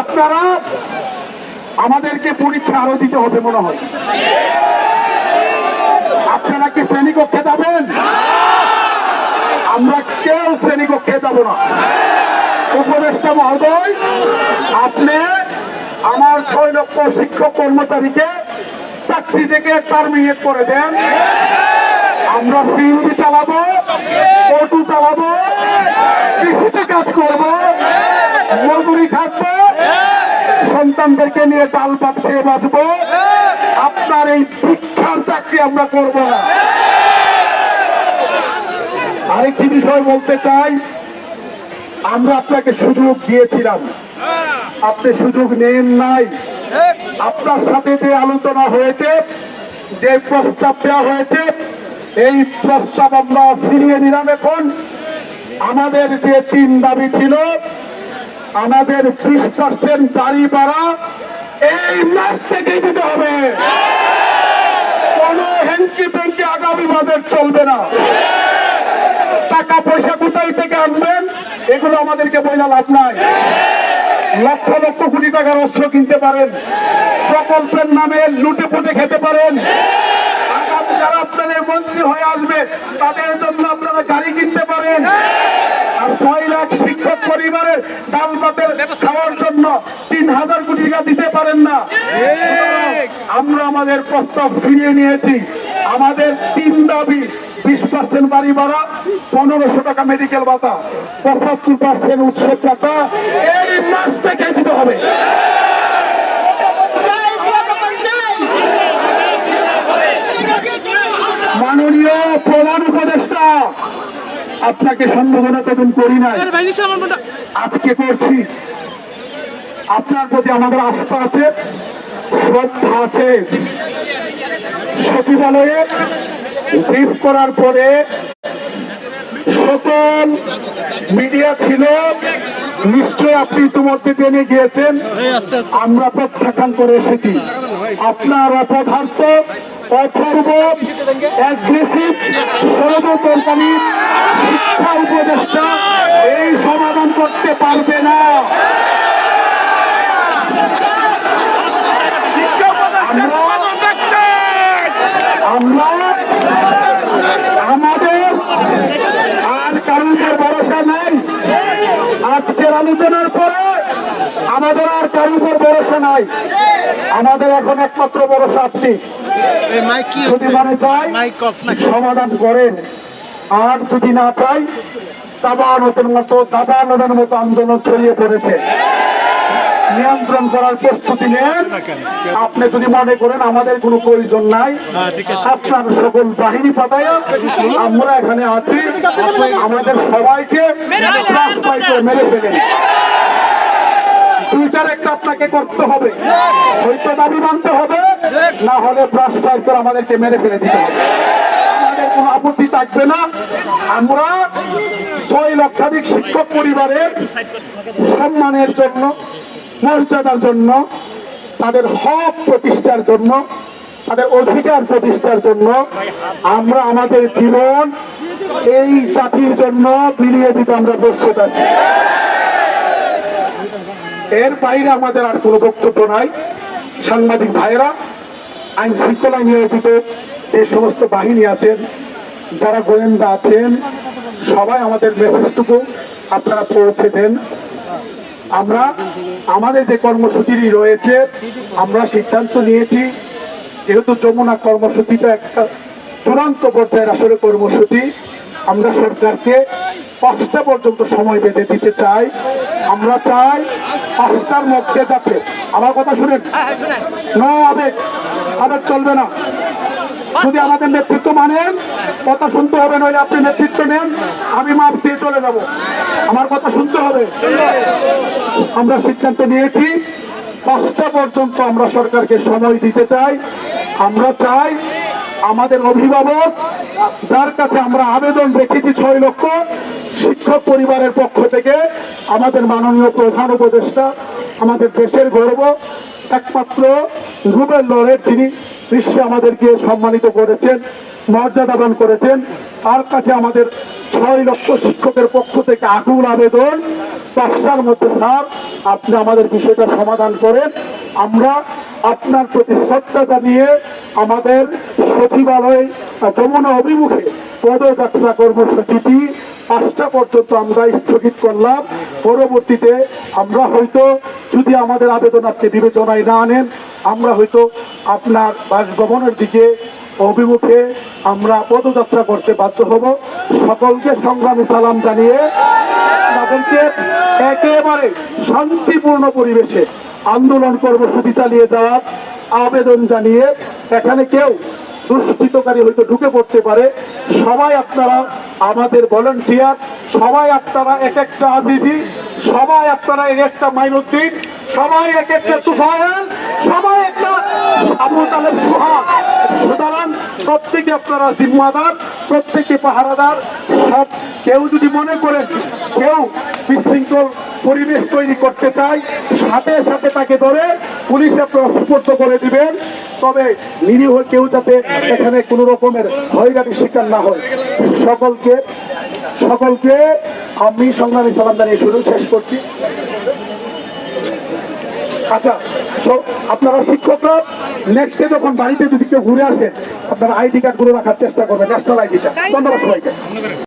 আপনারা আমাদেরকে পরীক্ষা আরও দিতে হবে মনে হয়। আপনারা কি শ্রেণীকক্ষে যাবেন? আমরা কেউ শ্রেণীকক্ষে যাব না। উপদেষ্টা মহোদয়, আপনি আমার ছয় লক্ষ শিক্ষক কর্মচারীকে চাকরি থেকে টার্মিনেট করে দেন। আমরা সিএনজি চালাবো অটো চালাবো, কৃষিতে কাজ করব, মজুরি সন্তানদেরকে নিয়ে ডাল ভাত খেয়ে বাঁচবো। আপনার এই ভিক্ষার চাকরি আমরা করব না। আরেকটি বিষয় বলতে চাই, আমরা আপনাকে সুযোগ দিয়েছিলাম। আপনি সুযোগ নেন নাই। আপনার সাথে যে আলোচনা হয়েছে, যে প্রস্তাব দেওয়া হয়েছে, এই প্রস্তাব আমরা ফিরিয়ে নিলাম এখন। আমাদের যে তিন দাবি ছিল, আমাদের বিশ পার্সেন্ট গাড়ি ভাড়া এই মাস থেকেই দিতে হবে। কোন হেঙ্কি পেঙ্কি আগামী বাজেট চলবে না। টাকা পয়সা কোথায় থেকে আনবেন এগুলো আমাদেরকে বোঝা লাভ নাই। লক্ষ লক্ষ কোটি টাকার অস্ত্র কিনতে পারেন। প্রকল্পের নামে লুটে পুটে খেতে পারেন। আগামী যারা আপনাদের মন্ত্রী হয়ে আসবে তাদের জন্য আপনারা গাড়ি কিনতে পারেন। আর ছয় লাখ শিক্ষক পরিবারের ডাল খাওয়ার জন্য তিন হাজার কোটি দিতে পারেন না। আমরা আমাদের প্রস্তাব ফিরিয়ে নিয়েছি। আমাদের তিন দাবি বিশ পার্সেন্ট বাড়ি ভাড়া পনেরোশো টাকা মেডিকেল ভাতা পঁচাত্তর পার্সেন্ট উৎসব টাকা এই মাস থেকে দিতে হবে? মাননীয় প্রধান উপদেষ্টা আপনাকে সম্বোধনা তখন করি নাই। আজকে করছি। আপনার প্রতি আমাদের আস্থা আছে, শ্রদ্ধা আছে। সচিবালয়ে ব্রিফ করার পরে সকল মিডিয়া ছিল নিশ্চয় আপনি ইতিমধ্যে জেনে গিয়েছেন, আমরা প্রত্যাখ্যান করে এসেছি। আপনার অপদার্থ, অথর্ব অ্যাগ্রেসিভ ষড়যন্ত্রকারী শিক্ষা উপদেষ্টা এই সমাধান করতে পারবে না। আমরা আমাদের আর কারোর ভরসা নাই। আজকের আলোচনার পরে আমাদের আর কারোর ভরসা নাই। আমাদের এখন একমাত্র ভরসা আপনি। এই মাইক যদি? মনে চাই সমাধান করেন। আর যদি না চাই দাবানতের মতো দাবানদের মতো আন্দোলন ছড়িয়ে পড়েছে। নিয়ন্ত্রণ করার প্রস্তুতি নেন। আপনি যদি মনে করেন আমাদের কোনো প্রয়োজন নাই হ্যাঁ, আপনার সকল বাহিনী পাঠায় আমরা এখানে আছি। আমাদের সবাইকে মেরে ফেলেন। একটা আপনাকে করতে হবে। হয়তো দাবি মানতে হবে না হলে ব্রাশ ফায়ার করে আমাদেরকে মেরে ফেলে দিতে হবে। আমাদের কোনো আপত্তি থাকবে না। আমরা ছয় লক্ষাধিক শিক্ষক পরিবারের সম্মানের জন্য মর্যাদার জন্য, তাদের হক প্রতিষ্ঠার জন্য, তাদের অধিকার প্রতিষ্ঠার জন্য আমরা আমাদের জীবন এই জাতির জন্য বিলিয়ে দিতে আমরা প্রস্তুত আছি। এর বাইরে আমাদের আর কোনো বক্তব্য নাই। সাংবাদিক ভাইরা আইন শৃঙ্খলায় নিয়োজিত যে সমস্ত বাহিনী আছেন, যারা গোয়েন্দা আছেন, সবাই আমাদের মেসেজটুকু আপনারা পৌঁছে দেন। আমরা আমাদের যে কর্মসূচি রয়েছে আমরা সিদ্ধান্ত নিয়েছি যেহেতু যমুনা কর্মসূচিটা একটা চূড়ান্ত পর্যায়ের আসলে কর্মসূচি আমরা সরকারকে পাঁচটা পর্যন্ত সময় বেঁধে দিতে চাই। আমরা চাই পাঁচটার মধ্যে যাতে আমার কথা শুনেন। না আবেগ আবেগ চলবে না। যদি আমাদের নেতৃত্ব মানেন কথা শুনতে হবে নইলে আপনি নেতৃত্ব নেন আমি মাপ দিয়ে চলে যাব। আমার কথা শুনতে হবে। আমরা সিদ্ধান্ত নিয়েছি, পাঁচটা পর্যন্ত আমরা সরকারকে সময় দিতে চাই। আমরা চাই আমাদের অভিভাবক, যার কাছে আমরা আবেদন রেখেছি ছয় লক্ষ, শিক্ষক পরিবারের পক্ষ থেকে আমাদের মাননীয় প্রধান উপদেষ্টা, আমাদের দেশের গর্ব, একমাত্র রুবেল লরের, যিনি বিশ্বে আমাদেরকে সম্মানিত করেছেন। মর্যাদাবান করেছেন। তার কাছে আমাদের ছয় লক্ষ শিক্ষকের পক্ষ থেকে আকুল আবেদন। দশটার মধ্যে স্যার, আপনি আমাদের বিষয়টা সমাধান করেন। আমরা আপনার প্রতি শ্রদ্ধা জানিয়ে আমাদের সচিবালয়, যমুনা অভিমুখে পদযাত্রা কর্মসূচিটি পাঁচটা পর্যন্ত আমরা স্থগিত করলাম। পরবর্তীতে আমরা হয়তো যদি আমাদের আবেদন আপনি বিবেচনায় না আনেন, আমরা হয়তো আপনার বাসভবনের দিকে অভিমুখে আমরা পদযাত্রা করতে বাধ্য হব। সকলকে সংগ্রামী সালাম জানিয়ে তাদেরকে একেবারে শান্তিপূর্ণ পরিবেশে আন্দোলন কর্মসূচি চালিয়ে যাওয়ার আবেদন জানিয়ে এখানে কেউ দুষ্কৃতকারী হয়তো ঢুকে পড়তে পারে। সবাই আপনারা আমাদের ভলেন্টিয়ার সবাই আপনারা এক একটা আজিজি, সবাই আপনারা এক একটা মাইনুদ্দিন, সবাই এক একটা তুফায়েল, সবাই একটা সোহাগ। সুতরাং প্রত্যেকে আপনারা জিম্মাদার, প্রত্যেকে পাহারাদার সব কেউ যদি মনে করেন কেউ বিশৃঙ্খল পরিবেশ তৈরি করতে চায়, সাথে সাথে তাকে ধরে পুলিশ আপনারা সুপর্দ করে দিবেন। তবে নিরীহ কেউ যাতে এখানে কোনো রকমের হয়রানির শিকার না হয়। সকলকে সকলকে আমি সংগ্রামী সালাম জানিয়ে শুরু শেষ করছি। আচ্ছা আপনারা শিক্ষকরা নেক্সটে যখন বাড়িতে যদি কেউ ঘুরে আসেন আপনারা আইডি কার্ড ঘুরে রাখার চেষ্টা করবেন ন্যাশনাল আইডিটা ধন্যবাদ সবাইকে।